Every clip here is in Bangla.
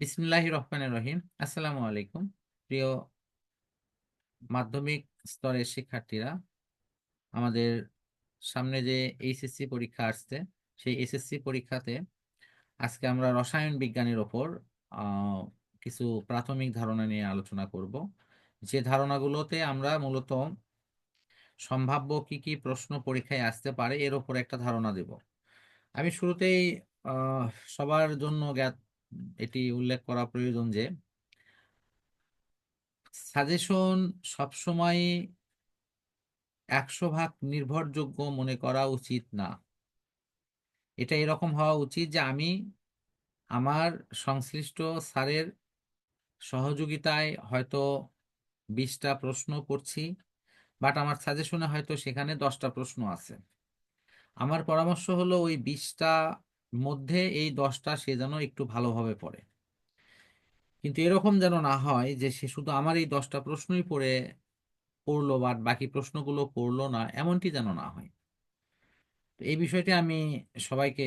বিসমিল্লাহির রহমানির রহিম। আসসালামু আলাইকুম। প্রিয় মাধ্যমিক স্তরের শিক্ষার্থীরা, আমাদের সামনে যে এইচএসসি পরীক্ষা আসছে, সেই এসএসসি পরীক্ষাতে আজকে আমরা রসায়ন বিজ্ঞানের ওপর কিছু প্রাথমিক ধারণা নিয়ে আলোচনা করব। যে ধারণাগুলোতে আমরা মূলত সম্ভাব্য কি কি প্রশ্ন পরীক্ষায় আসতে পারে, এর ওপর একটা ধারণা দেব। আমি শুরুতেই সবার জন্য জ্ঞাত এটি উল্লেখ করা প্রয়োজন যে সাজেশন সবসময় একশো ভাগ নির্ভরযোগ্য মনে করা উচিত না। এটা এরকম হওয়া উচিত যে আমি আমার সংশ্লিষ্ট স্যারের সহযোগিতায় হয়তো বিশটা প্রশ্ন করছি, বাট আমার সাজেশনে হয়তো সেখানে দশটা প্রশ্ন আছে। আমার পরামর্শ হলো ওই বিশটা মধ্যে এই দশটা সে যেন একটু ভালোভাবে পড়ে। কিন্তু এরকম যেন না হয় যে সে শুধু আমার এই দশটা প্রশ্নই পড়ে পড়ল বা বাকি প্রশ্নগুলো পড়ল না, এমনটি যেন না হয়। তো এই বিষয়টি আমি সবাইকে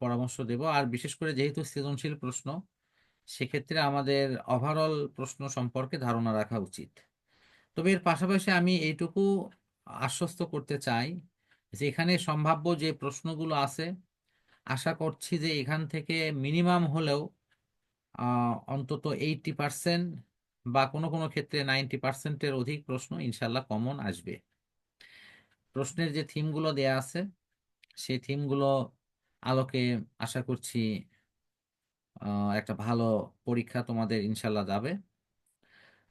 পরামর্শ দেব। আর বিশেষ করে যেহেতু সৃজনশীল প্রশ্ন, সেক্ষেত্রে আমাদের ওভারঅল প্রশ্ন সম্পর্কে ধারণা রাখা উচিত। তবে এর পাশাপাশি আমি এইটুকু আশ্বস্ত করতে চাই যে এখানে সম্ভাব্য যে প্রশ্নগুলো আছে আশা করছি যে এখান থেকে মিনিমাম হলেও অন্তত এইটটি পার্সেন্ট বা কোনো কোনো ক্ষেত্রে নাইনটি পার্সেন্টের অধিক প্রশ্ন ইনশাল্লাহ কমন আসবে। প্রশ্নের যে থিমগুলো দেয়া আছে, সেই থিমগুলো আলোকে আশা করছি একটা ভালো পরীক্ষা তোমাদের ইনশাল্লাহ যাবে।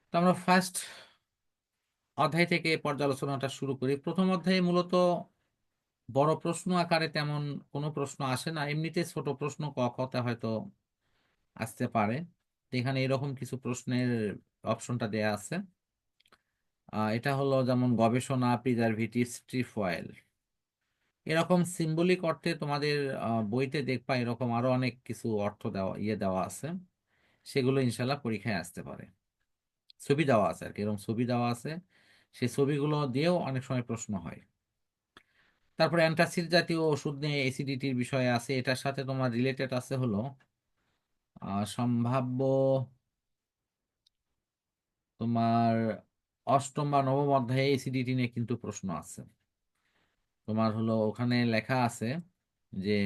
তো আমরা ফার্স্ট অধ্যায় থেকে পর্যালোচনাটা শুরু করি। প্রথম অধ্যায়ে মূলত বড় প্রশ্ন আকারে তেমন কোনো প্রশ্ন আসে না। এমনিতে ছোট প্রশ্ন ক খতে হয়তো আসতে পারে। এখানে এরকম কিছু প্রশ্নের অপশনটা দেয়া আছে। এটা হলো যেমন গবেষণা প্রিজারভেটিভ স্ট্রিপ অয়েল এরকম সিম্বলিক অর্থে তোমাদের বইতে দেখবা এরকম আরও অনেক কিছু অর্থ দেওয়া ইয়ে দেওয়া আছে। সেগুলো ইনশাল্লাহ পরীক্ষায় আসতে পারে। ছবি দেওয়া আছে আর কি, এরকম ছবি দেওয়া আছে। সেই ছবিগুলো দিয়েও অনেক সময় প্রশ্ন হয়। তারপরে অ্যান্টাসিড জাতীয় ওষুধ নিয়ে অ্যাসিডিটির বিষয়ে আছে, এটার সাথে তোমার রিলেটেড আছে হলো সম্ভাব্য তোমার অষ্টম বা নবম অধ্যায়ে অ্যাসিডিটি নিয়ে কিন্তু প্রশ্ন আছে। তোমার হলো ওখানে লেখা আছে যে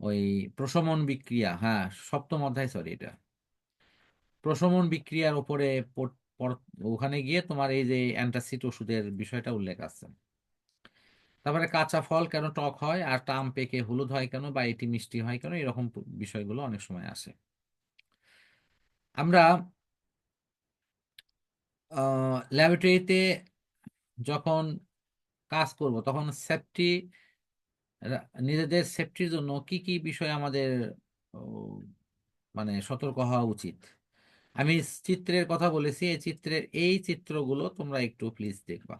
ওই প্রশমন বিক্রিয়া হ্যাঁ সপ্তম অধ্যায় সরি এটা। প্রশমন বিক্রিয়ার উপরে পর- পর- ওখানে গিয়ে তোমার এই যে অ্যান্টাসিড ওষুধের বিষয়টা উল্লেখ আছে। তারপরে কাঁচা ফল কেন টক হয়? আর আম পেকে হলুদ হয় কেন? বা এটি মিষ্টি হয় কেন? এরকম বিষয়গুলো অনেক সময় আসে। আমরা ল্যাবরেটরিতে যখন কাজ করব, তখন সেফটি নিজেদের সেফটির জন্য কি কি বিষয় আমাদের মানে সতর্ক হওয়া উচিত? আমি চিত্রের কথা বলেছি, এই চিত্রের, এই চিত্রগুলো তোমরা একটু প্লিজ দেখবা।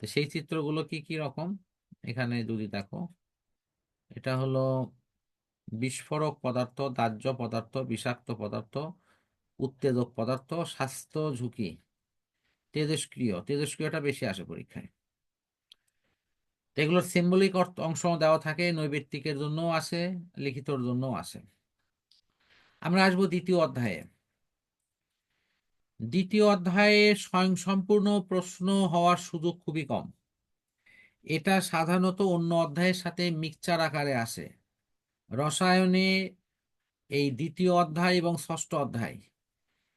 তো সেই চিত্রগুলো কি কি রকম? এখানে যদি দেখো, এটা হলো বিস্ফোরক পদার্থ, দাহ্য পদার্থ, বিষাক্ত পদার্থ, উত্তেজক পদার্থ, স্বাস্থ্য ঝুঁকি তেজস্ক্রিয় তেজস্ক্রিয়টা বেশি আসে পরীক্ষায়। এগুলোর সিম্বলিক অর্থ, অংশ দেওয়া থাকে, নৈবেত্তিকের জন্যও আসে, লিখিতর জন্যও আসে। আমরা আসব দ্বিতীয় অধ্যায়ে। দ্বিতীয় অধ্যায়ে স্বয়ংসম্পূর্ণ প্রশ্ন হওয়ার সুযোগ খুবই কম। এটা সাধারণত অন্য অধ্যায়ের সাথে মিক্সচার আকারে আসে। রসায়নে এই দ্বিতীয় অধ্যায় এবং ষষ্ঠ অধ্যায়,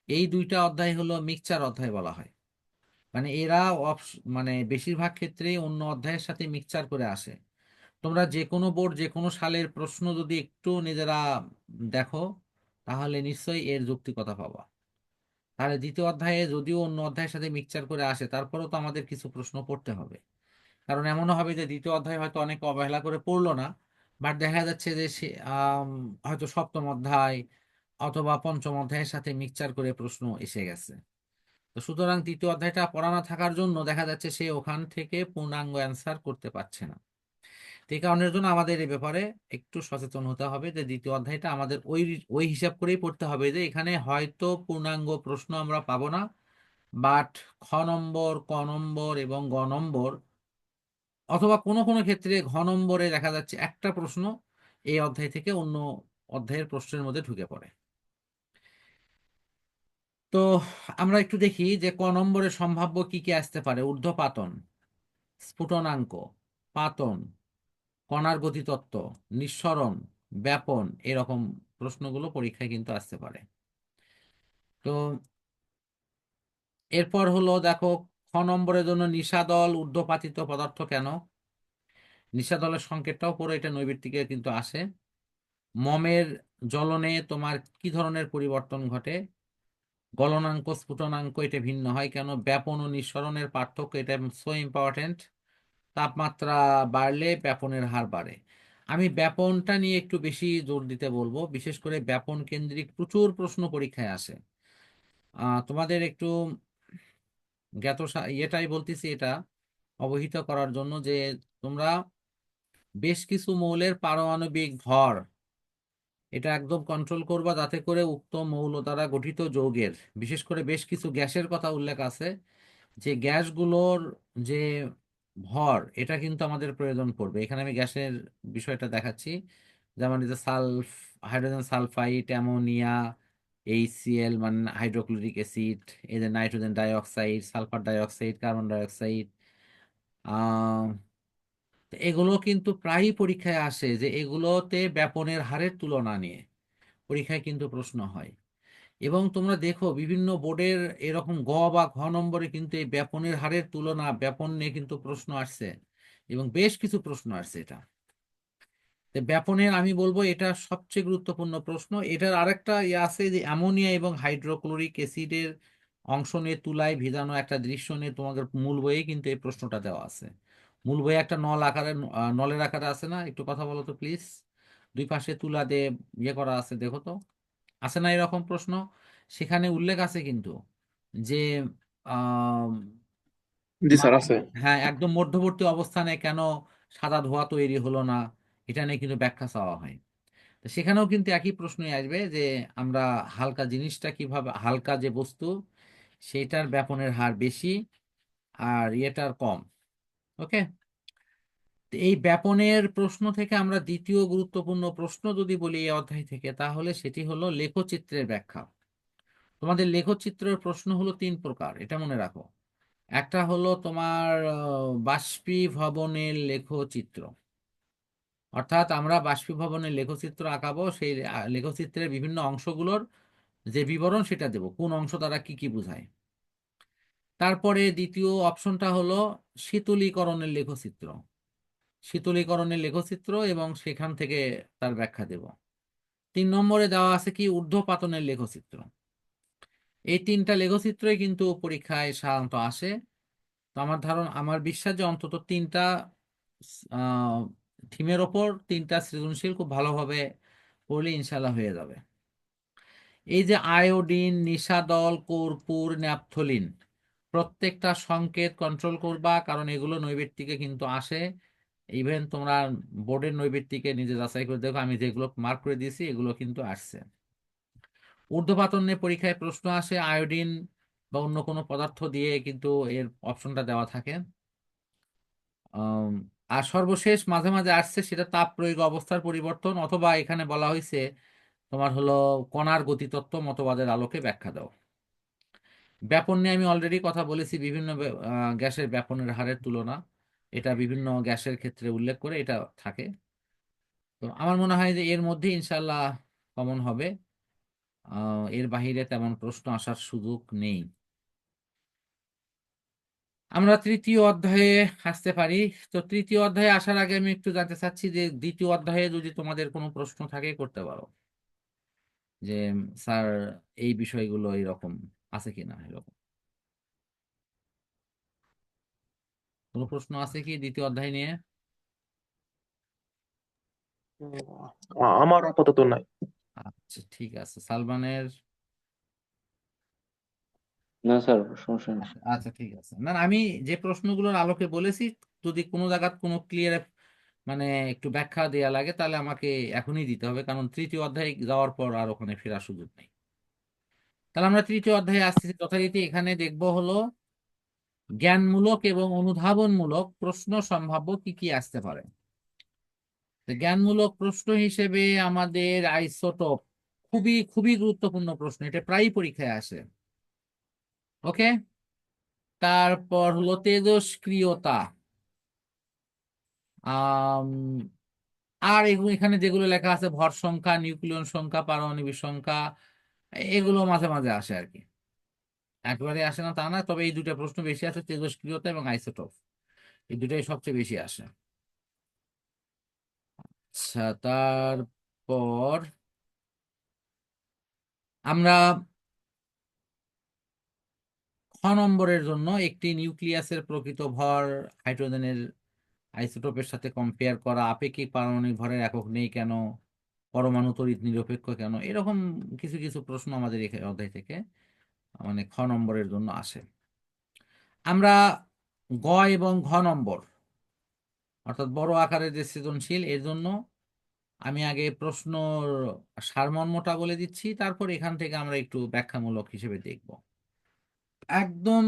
এই দুইটা অধ্যায় হলো মিক্সচার অধ্যায় বলা হয়। মানে এরা মানে বেশিরভাগ ক্ষেত্রেই অন্য অধ্যায়ের সাথে মিক্সচার করে আসে। তোমরা যে কোনো বোর্ড যে কোনো সালের প্রশ্ন যদি একটু নিজেরা দেখো, তাহলে নিশ্চয়ই এর যৌক্তিকতা পাবা। তাহলে দ্বিতীয় অধ্যায়ে যদিও অন্য অধ্যায়ের সাথে মিক্সচার করে আসে, তারপরেও তো আমাদের কিছু প্রশ্ন পড়তে হবে। কারণ এমনও হবে যে দ্বিতীয় অধ্যায় হয়তো অনেকে অবহেলা করে পড়ল না বাট দেখা যাচ্ছে যে সে হয়তো সপ্তম অধ্যায় অথবা পঞ্চম অধ্যায়ের সাথে মিক্সচার করে প্রশ্ন এসে গেছে। তো সুতরাং তৃতীয় অধ্যায়টা পড়া না থাকার জন্য দেখা যাচ্ছে সে ওখান থেকে পূর্ণাঙ্গ অ্যান্সার করতে পারছে না। এই কারণের জন্য আমাদের এই ব্যাপারে একটু সচেতন হতে হবে যে দ্বিতীয় অধ্যায়টা আমাদের ওই ওই হিসাব করেই পড়তে হবে যে এখানে হয়তো পূর্ণাঙ্গ প্রশ্ন আমরা পাবো না। বাট খ নম্বর, ক নম্বর এবং গ নম্বর অথবা কোনো কোনো ক্ষেত্রে ঘ নম্বরে দেখা যাচ্ছে একটা প্রশ্ন এই অধ্যায় থেকে অন্য অধ্যায়ের প্রশ্নের মধ্যে ঢুকে পড়ে। তো আমরা একটু দেখি যে ক নম্বরে সম্ভাব্য কি কি আসতে পারে? ঊর্ধ্বপাতন, স্ফুটনাঙ্ক, পাতন কণার গতিতত্ত্ব নিঃসরণ, ব্যাপন এরকম প্রশ্নগুলো পরীক্ষায় কিন্তু আসতে পারে। তো এরপর হলো দেখো, খ নম্বরের জন্য নিশাদল ঊর্ধ্বপাতিত পদার্থ কেন? নিশাদলের সংকেতটাও পরে এটা নৈবৃত্তিকে কিন্তু আসে। মমের জ্বলনে তোমার কি ধরনের পরিবর্তন ঘটে? গলনাঙ্ক, স্ফুটনাঙ্ক এটা ভিন্ন হয় কেন? ব্যাপন ও নিঃসরণের পার্থক্য এটা সো ইম্পর্টেন্ট তাপমাত্রা বাড়লে ব্যাপনের হার বাড়ে। আমি ব্যাপনটা নিয়ে একটু বেশি জোর দিতে বলব। বিশেষ করে ব্যাপন কেন্দ্রিক প্রচুর প্রশ্ন পরীক্ষায় আসে। তোমাদের একটু জ্ঞাত ইয়েটাই বলতেছি এটা অবহিত করার জন্য যে তোমরা বেশ কিছু মৌলের পারমাণবিক ভর এটা একদম কন্ট্রোল করবা যাতে করে উক্ত মৌল দ্বারা গঠিত যৌগের, বিশেষ করে বেশ কিছু গ্যাসের কথা উল্লেখ আছে। যে গ্যাসগুলোর যে ভর, এটা কিন্তু আমাদের প্রয়োজন পড়বে। এখানে আমি গ্যাসের বিষয়টা দেখাচ্ছি। যেমন এই যে sulph, hydrogen sulphide, ammonia HCl মানে হাইড্রোক্লোরিক অ্যাসিড, এই যে nitrogen dioxide, sulphur dioxide, carbon dioxide এগুলো কিন্তু প্রায়ই পরীক্ষায় আসে যে এগুলোতে ব্যাপনের হারের তুলনা নিয়ে। পরীক্ষায় কিন্তু প্রশ্ন হয়। এবং তোমরা দেখো বিভিন্ন বোর্ডের এরকম গ বা ঘ নম্বরে কিন্তু এই ব্যাপনের হারের তুলনা, ব্যাপন নিয়ে কিন্তু প্রশ্ন আসছে এবং বেশ কিছু প্রশ্ন আসছে এটা। ব্যাপনের আমি বলব এটা সবচেয়ে গুরুত্বপূর্ণ প্রশ্ন। এটার আরেকটা ইয়ে আছে যে অ্যামোনিয়া এবং হাইড্রোক্লোরিক অ্যাসিডের অংশ নিয়ে তুলায় ভিজানো একটা দৃশ্য নিয়ে তোমাদের মূল বইয়ে কিন্তু এই প্রশ্নটা দেওয়া আছে। মূল বইয়ে একটা নল আকারে, নলের আকারে আছে না? একটু কথা বলো তো প্লিজ। দুই পাশে তুলা দিয়ে ইয়ে করা আছে, দেখো তো। আছে না এরকম প্রশ্ন? সেখানে উল্লেখ আছে কিন্তু যে জি স্যার আছে। হ্যাঁ একদম মধ্যবর্তী অবস্থানে কেন সাদা ধোঁয়া তৈরি হলো না? এটা নিয়ে কিন্তু ব্যাখ্যা চাওয়া হয়। তো সেখানেও কিন্তু একই প্রশ্নই আসবে যে আমরা হালকা জিনিসটা কীভাবে হালকা যে বস্তু সেটার ব্যাপনের হার বেশি আর ইয়েটার কম। ওকে? এই ব্যাপনের প্রশ্ন থেকে আমরা দ্বিতীয় গুরুত্বপূর্ণ প্রশ্ন যদি বলি এই অধ্যায় থেকে, তাহলে সেটি হলো লেখচিত্রের ব্যাখ্যা। তোমাদের লেখচিত্রের প্রশ্ন হলো তিন প্রকার, এটা মনে রাখো। একটা হলো তোমার বাষ্পীভবনের লেখচিত্র। অর্থাৎ আমরা বাষ্পীভবনের লেখচিত্র আঁকাবো, সেই লেখচিত্রের বিভিন্ন অংশগুলোর যে বিবরণ সেটা দেব, কোন অংশ দ্বারা কি কি বোঝায়। তারপরে দ্বিতীয় অপশনটা হলো শীতলীকরণের লেখচিত্র। শীতলীকরণের লেখচিত্র এবং সেখান থেকে তার ব্যাখ্যা দেব। তিন নম্বরে দেওয়া আছে কি? ঊর্ধ্বপাতনের লেখচিত্র। এই তিনটা লেখচিত্রই কিন্তু পরীক্ষায় সাধারণত আসে। তো আমার ধারণ, আমার বিশ্বাস যে অন্তত তিনটা থিমের ওপর তিনটা সৃজনশীল খুব ভালোভাবে পড়লে ইনশাল্লাহ হয়ে যাবে। এই যে আয়োডিন, নিশাদল, কর্পূর, ন্যাপথলিন, প্রত্যেকটা সংকেত কন্ট্রোল করবা, কারণ এগুলো নৈবেত্তিকে কিন্তু আসে। ইভেন তোমরা বোর্ডের নৈবেত্তিকে নিজে যাচাই করে দেখো, আমি যেগুলো মার্ক করে দিয়েছি, এগুলো কিন্তু আসছে। ঊর্ধ্বপাতন নিয়ে পরীক্ষায় প্রশ্ন আসে, আয়োডিন বা অন্য কোনো পদার্থ দিয়ে কিন্তু এর অপশনটা দেওয়া থাকে। আর সর্বশেষ মাঝে মাঝে আসছে সেটা তাপ প্রয়োগ অবস্থার পরিবর্তন অথবা এখানে বলা হয়েছে তোমার হলো কণার গতিতত্ত্ব মতবাদের আলোকে ব্যাখ্যা দাও। ব্যাপন নিয়ে আমি অলরেডি কথা বলেছি বিভিন্ন গ্যাসের ব্যাপনের হারের তুলনা। এটা বিভিন্ন গ্যাসের ক্ষেত্রে উল্লেখ করে এটা থাকে। তো আমার মনে হয় যে এর মধ্যে ইনশাল্লাহ কমন হবে। এর বাহিরে তেমন প্রশ্ন আসার সুযোগ নেই। আমরা তৃতীয় অধ্যায়ে আসতে পারি। তো তৃতীয় অধ্যায়ে আসার আগে আমি একটু জানতে চাচ্ছি যে দ্বিতীয় অধ্যায়ে যদি তোমাদের কোনো প্রশ্ন থাকে করতে পারো। যে, স্যার, এই বিষয়গুলো এরকম আছে কিনা? এরকম। কোনো প্রশ্ন আছে কি দ্বিতীয় অধ্যায় নিয়ে? আমার আপাতত নাই। আচ্ছা ঠিক আছে। সালমানের? না স্যার সমস্যা নেই। আচ্ছা ঠিক আছে। না আমি যে প্রশ্নগুলোর আলোকে বলেছি যদি কোনো জায়গার কোনো ক্লিয়ার মানে একটু ব্যাখ্যা দেওয়া লাগে তাহলে আমাকে এখনই দিতে হবে কারণ তৃতীয় অধ্যায় যাওয়ার পর আর ওখানে ফেরার সুযোগ নেই। তাহলে আমরা তৃতীয় অধ্যায়ে আসতেছি যথারীতি এখানে দেখব হলো জ্ঞানমূলক এবং অনুধাবনমূলক প্রশ্ন সম্ভাব্য কি কি আসতে পারে? জ্ঞানমূলক প্রশ্ন হিসেবে আমাদের আইসোটপ খুবই খুবই গুরুত্বপূর্ণ প্রশ্ন। এটা প্রায়ই পরীক্ষায় আসে। ওকে? তারপর হলো তেজস্ক্রিয়তা আর এগুলো, এখানে যেগুলো লেখা আছে, ভর সংখ্যা, নিউক্লিয়ন সংখ্যা, পারমাণবিক সংখ্যা, এগুলো মাঝে মাঝে আসে আর কি। একবারে আসে না তা না, তবে এই দুটো প্রশ্ন বেশি আসে তেজস্ক্রিয়তা এবং আইসোটোপ। এই দুটাই সবচেয়ে বেশি আসে। আচ্ছা তারপর আমরা খ নম্বরের জন্য একটি নিউক্লিয়াসের প্রকৃত ভর হাইড্রোজেনের আইসোটোপের সাথে কম্পেয়ার করা, আপেক্ষিক পারমাণবিক ভরের একক নেই কেন, পরমাণু তড়িৎ নিরপেক্ষ কেন, এরকম কিছু কিছু প্রশ্ন আমাদের অধ্যায় থেকে মানে খ নম্বরের জন্য আসে। আমরা গ এবং ঘ নম্বর, অর্থাৎ বড় আকারের যে সৃজনশীল, এর জন্য আমি আগে প্রশ্নর সারমর্মটা বলে দিচ্ছি, তারপর এখান থেকে আমরা একটু ব্যাখ্যামূলক হিসেবে দেখব। একদম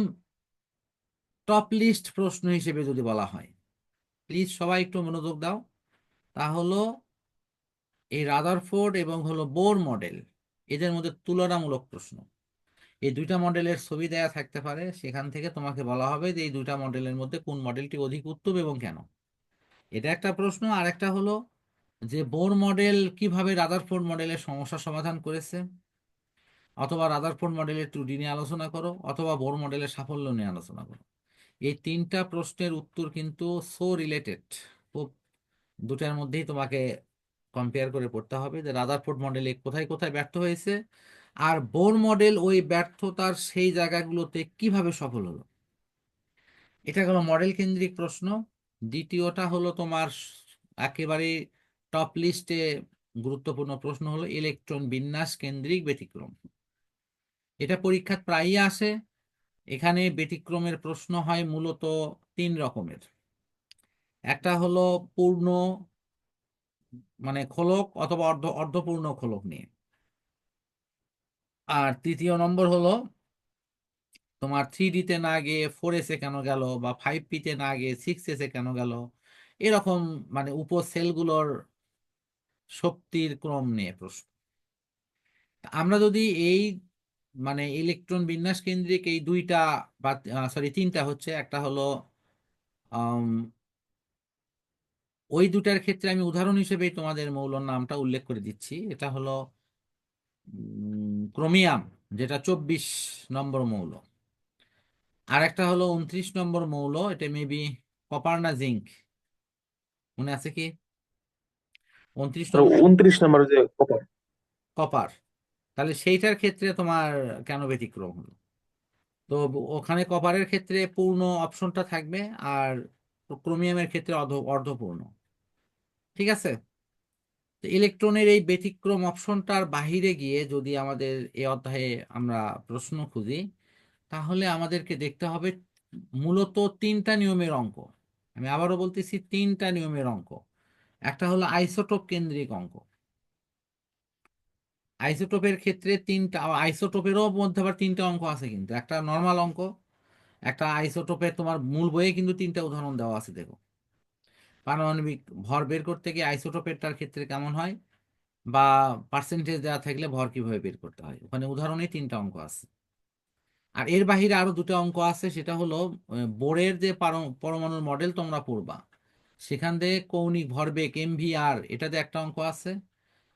টপ লিস্ট প্রশ্ন হিসেবে যদি বলা হয় প্লিজ সবাই একটু মনোযোগ দাও। তা হলো এই রাদারফোর্ড এবং হলো বোর মডেল এদের মধ্যে তুলনামূলক প্রশ্ন। এই দুইটা মডেলের ছবি দেয়া থাকতে পারে। সেখান থেকে তোমাকে বলা হবে যে এই দুইটা মডেলের মধ্যে কোন মডেলটি অধিক উত্তম এবং কেন? এটা একটা প্রশ্ন। আর একটা হলো যে বোর মডেল কীভাবে রাদারফোর্ড মডেলের সমস্যা সমাধান করেছে? অথবা রাদারফোর্ড মডেলের ত্রুটি নিয়ে আলোচনা করো, অথবা বোর মডেলের সাফল্য নিয়ে আলোচনা করো। এই তিনটা প্রশ্নের উত্তর কিন্তু সো রিলেটেড খুব দুটার মধ্যেই তোমাকে কম্পেয়ার করে পড়তে হবে যে রাদারফোর্ড মডেলে কোথায় কোথায় ব্যর্থ হয়েছে আর বোর মডেল ওই ব্যর্থতার সেই জায়গাগুলোতে কীভাবে সফল হলো? এটা হলো মডেল কেন্দ্রিক প্রশ্ন। দ্বিতীয়টা হলো তোমার একেবারে টপ লিস্টে গুরুত্বপূর্ণ প্রশ্ন হলো ইলেকট্রন বিন্যাস কেন্দ্রিক ব্যতিক্রম। এটা পরীক্ষাত প্রায়ই আসে। এখানে ব্যতিক্রমের প্রশ্ন হয় মূলত তিন রকমের। একটা হলো পূর্ণ মানে খোলক অথবা অর্ধ, অর্ধপূর্ণ খোলক নিয়ে। আর তৃতীয় নম্বর হলো, তোমার থ্রি ডিতে না গিয়ে ফোর এসে কেন গেল বা ফাইভ পিতে না গিয়ে সিক্স এসে কেন গেল? এরকম মানে উপসেলগুলোর শক্তির ক্রম নিয়ে প্রশ্ন। আমরা যদি এই মানে ইলেকট্রন বিন্যাস কেন্দ্রিক এই দুইটা বা সরি তিনটা হচ্ছে, একটা হলো ওই দুটার ক্ষেত্রে আমি উদাহরণ হিসেবে তোমাদের মৌলর নামটা উল্লেখ করে দিচ্ছি। এটা হলো ক্রোমিয়াম যেটা চব্বিশ নম্বর মৌল। আর একটা হলো উনত্রিশ নম্বর মৌল এটা মেবি কপার না জিঙ্ক। মনে আছে কি? উনত্রিশ নম্বর উনত্রিশ নম্বর যে কপার। কপার। তাহলে সেইটার ক্ষেত্রে তোমার কেন ব্যতিক্রম হলো? তো ওখানে কপারের ক্ষেত্রে পূর্ণ অপশনটা থাকবে আর ক্রোমিয়ামের ক্ষেত্রে অর্ধ অর্ধপূর্ণ। ঠিক আছে? ইলেকট্রনের এই ব্যতিক্রম অপশনটার বাহিরে গিয়ে যদি আমাদের এ অধ্যায়ে আমরা প্রশ্ন খুঁজি, তাহলে আমাদেরকে দেখতে হবে মূলত তিনটা নিয়মের অঙ্ক। আমি আবারও বলতেছি তিনটা নিয়মের অঙ্ক। একটা হলো আইসোটোপ কেন্দ্রিক অঙ্ক। আইসোটোপের ক্ষেত্রে তিনটা, আইসোটোপেরও মধ্যে আবার তিনটা অঙ্ক আছে কিন্তু। একটা নর্মাল অঙ্ক, একটা আইসোটোপের তোমার মূল বইয়ে কিন্তু তিনটা উদাহরণ দেওয়া আছে, দেখো। পারমাণবিক ভর বের করতে গিয়ে আইসোটোপেরটার ক্ষেত্রে কেমন হয়? বা পার্সেন্টেজ দেওয়া থাকলে ভর কীভাবে বের করতে হয়? ওখানে উদাহরণে তিনটা অঙ্ক আছে। আর এর বাহিরে আরও দুটো অঙ্ক আছে, সেটা হলো বোরের যে পার- পরমাণুর মডেল তোমরা পড়বা, সেখান থেকে কৌণিক ভরবেগ আর এটাতে একটা অঙ্ক আছে।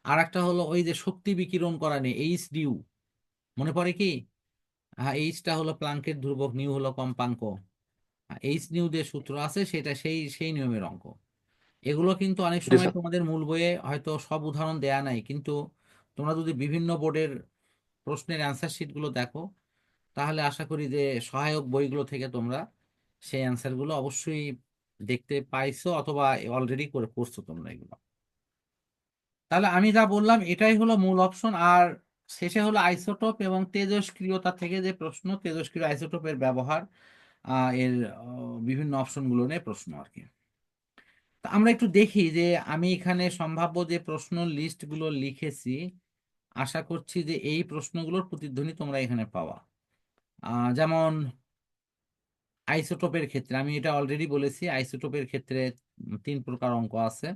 আর একটা হলো ওই যে শক্তি বিকিরণ করা নিয়ে এইচ ডিউ মনে পড়ে কি? হ্যাঁ এইচটা হলো প্লাঙ্কের ধ্রুবক নিউ হলো কম্পাঙ্ক। এইচ নিউ যে সূত্র আছে সেটা সেই সেই নিয়মের অঙ্ক। এগুলো কিন্তু অনেক সময় তোমাদের মূল বইয়ে হয়তো সব উদাহরণ দেয়া নাই কিন্তু তোমরা যদি বিভিন্ন বোর্ডের প্রশ্নের অ্যান্সার শিটগুলো দেখো তাহলে আশা করি যে সহায়ক বইগুলো থেকে তোমরা সেই অ্যান্সারগুলো অবশ্যই দেখতে পাইছো অথবা অলরেডি করে করছ তোমরা এগুলো। তাহলে আমি যা বললাম এটাই হলো মূল অপশন আর শেষে হলো আইসোটোপ এবং তেজস্ক্রিয়তা থেকে যে প্রশ্ন তেজস্ক্রিয় আইসোটোপের ব্যবহার। এর বিভিন্ন অপশনগুলো নিয়ে প্রশ্ন আর কি। তা আমরা একটু দেখি যে আমি এখানে সম্ভাব্য যে প্রশ্ন লিস্টগুলো লিখেছি, আশা করছি যে এই প্রশ্নগুলোর প্রতিধ্বনি তোমরা এখানে পাওয়া। যেমন আইসোটোপের ক্ষেত্রে, আমি এটা অলরেডি বলেছি, আইসোটোপের ক্ষেত্রে তিন প্রকার অঙ্ক আছে।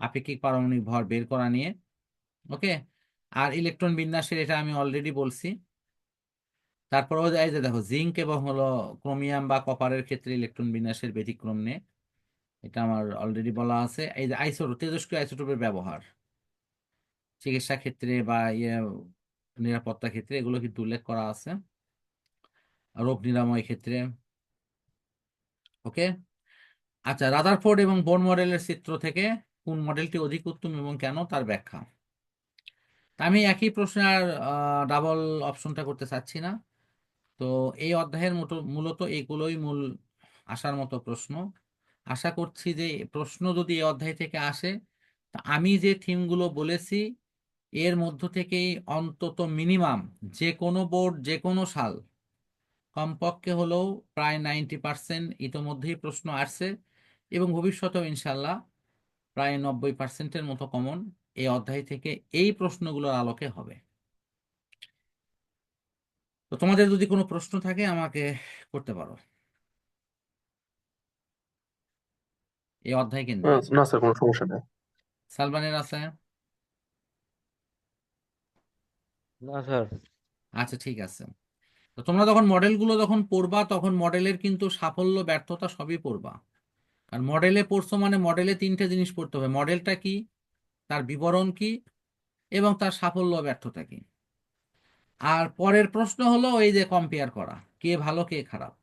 আপেক্ষিক পারমাণবিক ভর বের করা নিয়ে, ওকে? আর ইলেকট্রন বিন্যাসের এটা আমি অলরেডি বলছি। তারপরেও এই যে দেখো জিঙ্ক এবং হলো ক্রোমিয়াম বা কপারের ক্ষেত্রে ইলেকট্রন বিন্যাসের ব্যতিক্রম নিয়ে এটা আমার অলরেডি বলা আছে। এই যে আইসোটোপ তেজস্ক্রিয় আইসোটোপের ব্যবহার। চিকিৎসা ক্ষেত্রে বা ইয়ে নিরাপত্তা ক্ষেত্রে এগুলো কিন্তু উল্লেখ করা আছে। রোগ নিরাময় ক্ষেত্রে। ওকে আচ্ছা রাদারফোর্ড এবং বোর মডেলের চিত্র থেকে কোন মডেলটি অধিক উত্তম এবং কেন তার ব্যাখ্যা? আমি একই প্রশ্নে আর ডাবল অপশনটা করতে চাচ্ছি না। তো এই অধ্যায়ের মতো মূলত এগুলোই মূল আসার মতো প্রশ্ন। আশা করছি যে প্রশ্ন যদি এই অধ্যায় থেকে আসে, তা আমি যে থিমগুলো বলেছি, এর মধ্য থেকেই অন্তত মিনিমাম যে কোনো বোর্ড, যে কোনো সাল, কমপক্ষে হলেও প্রায় নাইনটি পার্সেন্ট ইতোমধ্যেই প্রশ্ন আসছে এবং ভবিষ্যতেও ইনশাল্লাহ প্রায় নব্বই পার্সেন্টের মতো কমন এই অধ্যায় থেকে এই প্রশ্নগুলোর আলোকে হবে। তো তোমাদের যদি কোনো প্রশ্ন থাকে আমাকে করতে পারো। এই অধ্যায় কেন্দ্রে আহ, না স্যার কোনো সমস্যা নেই। সালমানের আছে? না স্যার। আচ্ছা ঠিক আছে। তো তোমরা যখন মডেলগুলো যখন পড়বা তখন মডেলের কিন্তু সাফল্য ব্যর্থতা সবই পড়বা। কারণ মডেলে পড়ছো মানে মডেলে তিনটে জিনিস পড়তে হবে। মডেলটা কি? তার বিবরণ কি? এবং তার সাফল্য ব্যর্থতা কি? আর পরের প্রশ্ন হলো ওই যে কম্পেয়ার করা, কে ভালো, কে খারাপ।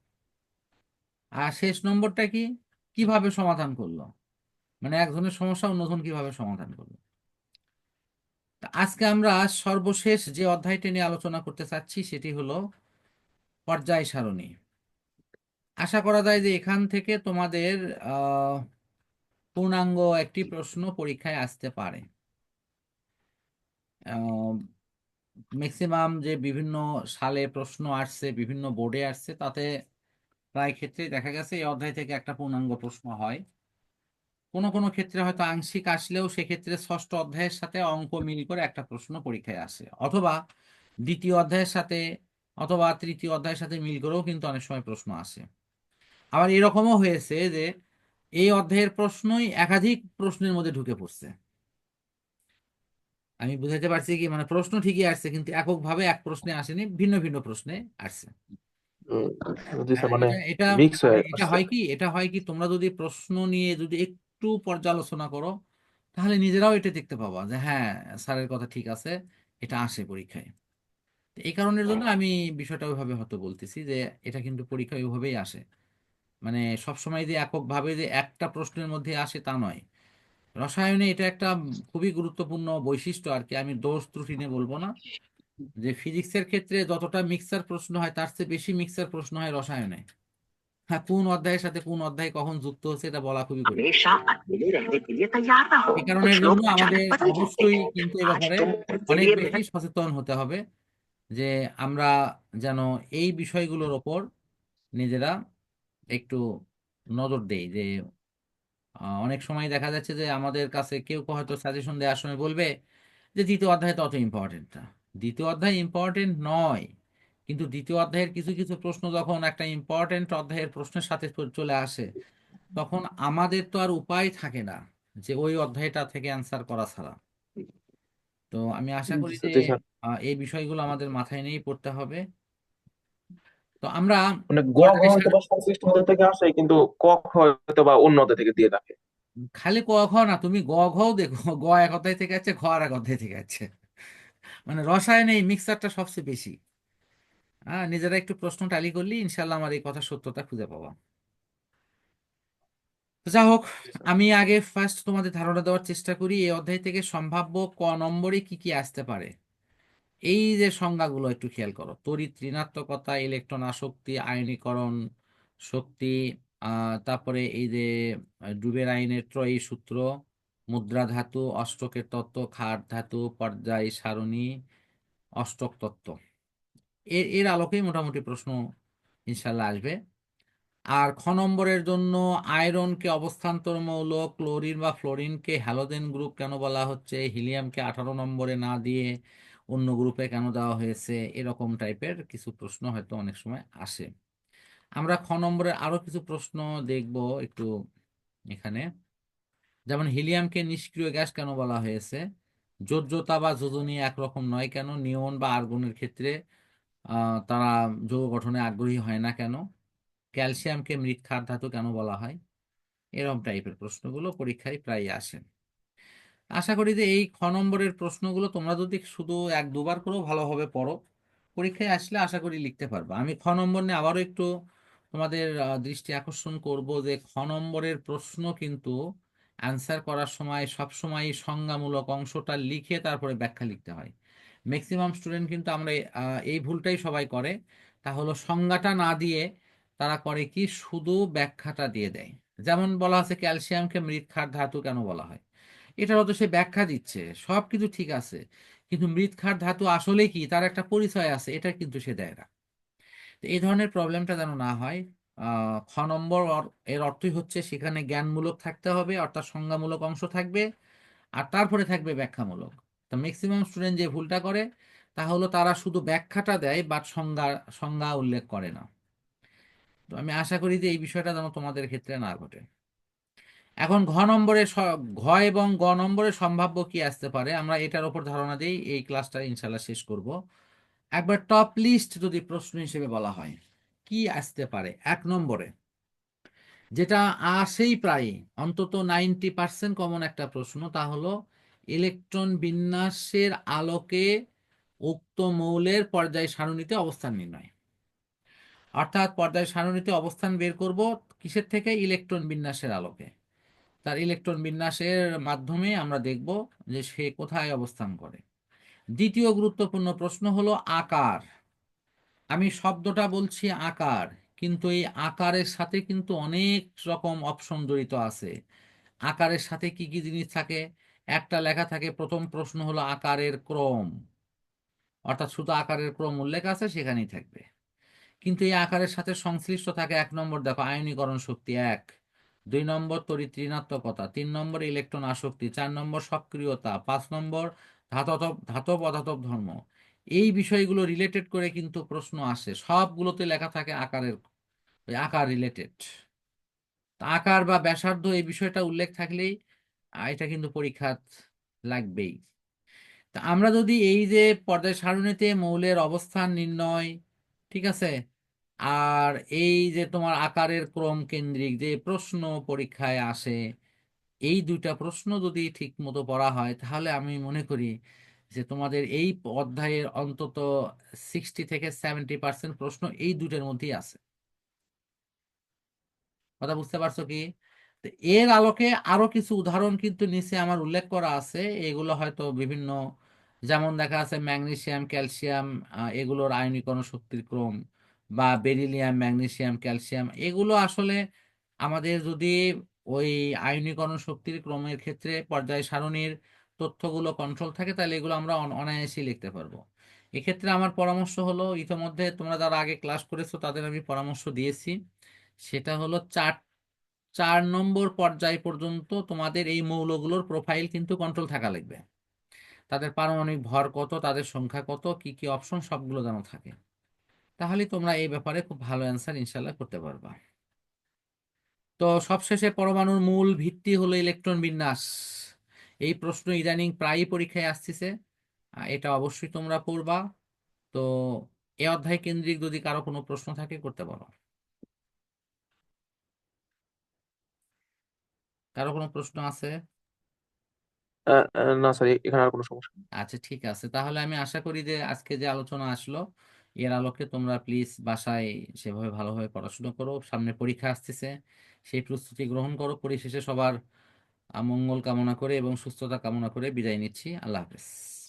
আর শেষ নম্বরটা কি? কীভাবে সমাধান করল? মানে একজনের সমস্যা, অন্যজন কীভাবে সমাধান করল? আজকে আমরা সর্বশেষ যে অধ্যায়টি নিয়ে আলোচনা করতে চাচ্ছি, সেটি হলো পর্যায় সারণী। আশা করা যায় যে এখান থেকে তোমাদের পূর্ণাঙ্গ একটি প্রশ্ন পরীক্ষায় আসতে পারে। ম্যাক্সিমাম যে বিভিন্ন সালে প্রশ্ন আসছে, বিভিন্ন বোর্ডে আসছে, তাতে প্রায় ক্ষেত্রে দেখা গেছে এই অধ্যায় থেকে একটা পূর্ণাঙ্গ প্রশ্ন হয়। কোনো কোনো ক্ষেত্রে হয়তো আংশিক আসলেও সেক্ষেত্রে ষষ্ঠ অধ্যায়ের সাথে অঙ্ক মিল করে একটা প্রশ্ন পরীক্ষায় আসে। অথবা দ্বিতীয় অধ্যায়ের সাথে অথবা তৃতীয় অধ্যায়ের সাথে মিল করেও কিন্তু অনেক সময় প্রশ্ন আসে। আবার এরকমও হয়েছে যে এই অধ্যায়ের প্রশ্নই একাধিক প্রশ্নের মধ্যে ঢুকে পড়ছে। আমি বুঝাতে পারছি কি মানে প্রশ্ন ঠিকই আসছে কিন্তু এককভাবে এক প্রশ্নে আসেনি ভিন্ন ভিন্ন প্রশ্নে আসছে। হ্যাঁ, মানে এটা এটা হয়ে মানে হয় কি এটা হয় কি তোমরা যদি প্রশ্ন নিয়ে যদি একটু পর্যালোচনা করো তাহলে নিজেরাও এটা দেখতে পাবা যে হ্যাঁ স্যারের কথা ঠিক আছে এটা আসে পরীক্ষায়। এই কারণের জন্য আমি বিষয়টা ওইভাবে হয়তো বলতেছি যে এটা কিন্তু পরীক্ষায় ওইভাবেই আসে। মানে সবসময় যে এককভাবে যে একটা প্রশ্নের মধ্যে আসে তা নয়। রসায়নে এটা একটা খুবই গুরুত্বপূর্ণ বৈশিষ্ট্য আর কি, আমি দোষ ত্রুটি নিয়ে বলব না। যে ফিজিক্সের ক্ষেত্রে যতটা মিক্সার প্রশ্ন হয়, তার চেয়ে বেশি মিক্সার প্রশ্ন হয় রসায়নে। হ্যাঁ কোন অধ্যায়ের সাথে কোন অধ্যায় কখন যুক্ত হচ্ছে এটা বলা খুবই এই কারণে জন্য আমাদের অবশ্যই কিন্তু এ ব্যাপারে অনেক বেশি সচেতন হতে হবে যে আমরা যেন এই বিষয়গুলোর ওপর নিজেরা একটু নজর দেই যে অনেক সময় দেখা যাচ্ছে যে আমাদের কাছে কেউ কেউ হয়তো সাজেশন দেওয়ার সময় বলবে যে দ্বিতীয় অধ্যায় তত ইম্পর্টেন্ট না। দ্বিতীয় অধ্যায় ইম্পর্টেন্ট নয় কিন্তু দ্বিতীয় অধ্যায়ের কিছু কিছু প্রশ্ন যখন একটা ইম্পর্টেন্ট অধ্যায়ের প্রশ্নের সাথে চলে আসে তখন আমাদের তো আর উপায় থাকে না যে ওই অধ্যায়টা থেকে অ্যান্সার করা ছাড়া। তো আমি আশা করি যে এই বিষয়গুলো আমাদের মাথায় নিয়েই পড়তে হবে। তো আমরা মানে ঘ থেকে আসে কিন্তু ক খ হয়তো বা অধ্যায় থেকে দিয়ে থাকে। খালি ক খ না তুমি গ ঘ দেখো গ এক অধ্যায় থেকে আছে খ আর এক অধ্যায় থেকে আছে। মানে রসায়নে এই মিক্সারটা সবচেয়ে বেশি। হ্যাঁ নিজেরা একটু প্রশ্ন টালি করলে ইনশাল্লাহ আমার এই কথা সত্যতা খুঁজে পাবা। যা হোক আমি আগে ফার্স্ট তোমাদের ধারণা দেওয়ার চেষ্টা করি এই অধ্যায় থেকে সম্ভাব্য ক নম্বরে কি কি আসতে পারে। এই যে সংজ্ঞাগুলো একটু খেয়াল করো। তড়িৎ ঋণাত্মকতা, ইলেকট্রন আসক্তি, আয়নীকরণ শক্তি তারপরে এই যে ডুবের আইনের ত্রয়ী সূত্র, মুদ্রা ধাতু, অষ্টকের তত্ত্ব খাট ধাতু, পর্যায় সারণী, অষ্টক তত্ত্ব। এর এর আলোকেই মোটামুটি প্রশ্ন ইনশাল্লাহ আসবে। আর খ নম্বরের জন্য আয়রনকে অবস্থান্তর মৌল, ক্লোরিন বা ফ্লোরিনকে হ্যালোজেন গ্রুপ কেন বলা হচ্ছে? হিলিয়ামকে আঠারো নম্বরে না দিয়ে অন্য গ্রুপে কেন দেওয়া হয়েছে, এরকম টাইপের কিছু প্রশ্ন হয়তো অনেক সময় আসে। আমরা খ নম্বরের আরও কিছু প্রশ্ন দেখব একটু এখানে। যেমন, হিলিয়ামকে নিষ্ক্রিয় গ্যাস কেন বলা হয়েছে? যোজ্যতা বা যোজনী একরকম নয় কেন? নিয়ন বা আর্গনের ক্ষেত্রে তারা যৌগ গঠনে আগ্রহী হয় না কেন? ক্যালসিয়ামকে মৃৎ ধাতু কেন বলা হয়? এরকম টাইপের প্রশ্নগুলো পরীক্ষায় প্রায় আসে। আশা করি যে এই খ নম্বরের প্রশ্নগুলো তোমরা যদি শুধু এক দুবার করেও ভালোভাবে পড়ো, পরীক্ষায় আসলে আশা করি লিখতে পারবে। আমি খ নম্বর নিয়ে আবারও একটু তোমাদের দৃষ্টি আকর্ষণ করব যে খ নম্বরের প্রশ্ন কিন্তু অ্যান্সার করার সময় সব সময় সংজ্ঞামূলক অংশটা লিখে তারপরে ব্যাখ্যা লিখতে হয়। ম্যাক্সিমাম স্টুডেন্ট কিন্তু আমরা এই ভুলটাই সবাই করে। তা হলো সংজ্ঞাটা না দিয়ে তারা করে কি? শুধু ব্যাখ্যাটা দিয়ে দেয়। যেমন বলা আছে ক্যালসিয়ামকে মৃৎ ক্ষার ধাতু কেন বলা হয়? এটারও তো সে ব্যাখ্যা দিচ্ছে, সব কিছু ঠিক আছে। কিন্তু মৃৎ ক্ষার ধাতু আসলে কি? তার একটা পরিচয় আছে, এটা কিন্তু সে দেয় না। এই ধরনের প্রবলেমটা যেন না হয় খ নম্বর এর অর্থই হচ্ছে সেখানে জ্ঞানমূলক থাকতে হবে, অর্থাৎ সংজ্ঞামূলক অংশ থাকবে, আর তারপরে থাকবে ব্যাখ্যামূলক। তো ম্যাক্সিমাম স্টুডেন্ট যে ভুলটা করে, তা হলো তারা শুধু ব্যাখ্যাটা দেয় বাট সংজ্ঞা সংজ্ঞা উল্লেখ করে না। তো আমি আশা করি যে এই বিষয়টা যেন তোমাদের ক্ষেত্রে না ঘটে। এখন ঘ নম্বরে ঘ এবং গ নম্বরে সম্ভাব্য কি আসতে পারে? আমরা এটার উপর ধারণা দিই এই ক্লাসটা ইনশাল্লাহ শেষ করব। একবার টপ লিস্ট যদি প্রশ্ন হিসেবে বলা হয়, কি আসতে পারে? এক নম্বরে, যেটা আসেই প্রায় অন্তত নাইনটি পার্সেন্ট কমন একটা প্রশ্ন, তা হলো, ইলেকট্রন বিন্যাসের আলোকে উক্ত মৌলের পর্যায় সারণীতে অবস্থান নির্ণয়। অর্থাৎ পর্যায় সারণীতে অবস্থান বের করব কিসের থেকে? ইলেকট্রন বিন্যাসের আলোকে। তার ইলেকট্রন বিন্যাসের মাধ্যমে আমরা দেখব যে সে কোথায় অবস্থান করে। দ্বিতীয় গুরুত্বপূর্ণ প্রশ্ন হলো আকার। আমি শব্দটা বলছি আকার, কিন্তু এই আকারের সাথে কিন্তু অনেক রকম অপশন জড়িত আছে। আকারের সাথে কি কি জিনিস থাকে? একটা লেখা থাকে, প্রথম প্রশ্ন হলো আকারের ক্রম। অর্থাৎ শুধু আকারের ক্রম উল্লেখ আছে, সেখানেই থাকবে। কিন্তু এই আকারের সাথে সংশ্লিষ্ট থাকে এক নম্বর, দেখো, আয়নীকরণ শক্তি এক। দুই নম্বর তড়িৎ ঋণাত্মকতা, তিন নম্বর ইলেকট্রন আসক্তি, চার নম্বর সক্রিয়তা, পাঁচ নম্বর ধাতব ধাতব অধাতব ধর্ম। এই বিষয়গুলো রিলেটেড করে কিন্তু প্রশ্ন আসে। সবগুলোতে লেখা থাকে আকারের আকার রিলেটেড আকার বা ব্যাসার্ধ এই বিষয়টা উল্লেখ থাকলেই এটা কিন্তু পরীক্ষাত লাগবেই। তা আমরা যদি এই যে পর্যায় সারণীতে মৌলের অবস্থান নির্ণয়, ঠিক আছে? আর এই যে তোমার আকারের ক্রম কেন্দ্রিক যে প্রশ্ন পরীক্ষায় আসে, এই দুইটা প্রশ্ন যদি ঠিক মতো পড়া হয়, তাহলে আমি মনে করি যে তোমাদের এই অধ্যায়ের অন্তত সিক্সটি থেকে সেভেন্টি পার্সেন্ট প্রশ্ন এই দুইটার মধ্যেই আছে। কথা বুঝতে পারছ কি? এর আলোকে আরও কিছু উদাহরণ কিন্তু নিচে আমার উল্লেখ করা আছে। এগুলো হয়তো বিভিন্ন, যেমন দেখা আছে ম্যাগনেসিয়াম, ক্যালসিয়াম এগুলোর আয়নীকরণ শক্তির ক্রম। বা বেরিলিয়াম, ম্যাগনেসিয়াম, ক্যালসিয়াম এগুলো আসলে আমাদের যদি ওই আয়নীকরণ শক্তির ক্রমের ক্ষেত্রে পর্যায় সারণীর তথ্যগুলো কন্ট্রোল থাকে, তাহলে এগুলো আমরা অন- অনায়াসেই লিখতে পারব। এক্ষেত্রে আমার পরামর্শ হলো, ইতিমধ্যে তোমরা যারা আগে ক্লাস করেছ, তাদের আমি পরামর্শ দিয়েছি। সেটা হলো চার চার নম্বর পর্যায় পর্যন্ত তোমাদের এই মৌলগুলোর প্রোফাইল কিন্তু কন্ট্রোল থাকা লাগবে। তাদের পারমাণবিক ভর কত, তাদের সংখ্যা কত, কি কি অপশন সবগুলো যেন থাকে। তাহলে তোমরা এই ব্যাপারে খুব ভালো অ্যান্সার ইনশাল্লাহ করতে পারবা। তো সবশেষে পরমাণুর মূল ভিত্তি হলো ইলেকট্রন বিন্যাস। এই প্রশ্ন ইদানিং প্রায়ই পরীক্ষায় আসতেছে এটা অবশ্যই তোমরা পড়বা। তো এ অধ্যায় কেন্দ্রিক যদি কারও কোনো প্রশ্ন থাকে করতে পারো। কারও কোনো প্রশ্ন আছে? না স্যার এখানে আর কোনো সমস্যা আচ্ছা ঠিক আছে। তাহলে আমি আশা করি যে আজকে যে আলোচনা আসলো এর আলোকে তোমরা প্লিজ বাসায় সেভাবে ভালোভাবে পড়াশোনা করো। সামনে পরীক্ষা আসতেছে, সেই প্রস্তুতি গ্রহণ করো। পরিশেষে সবার মঙ্গল কামনা করে এবং সুস্থতা কামনা করে বিদায় নিচ্ছি। আল্লাহ হাফেজ।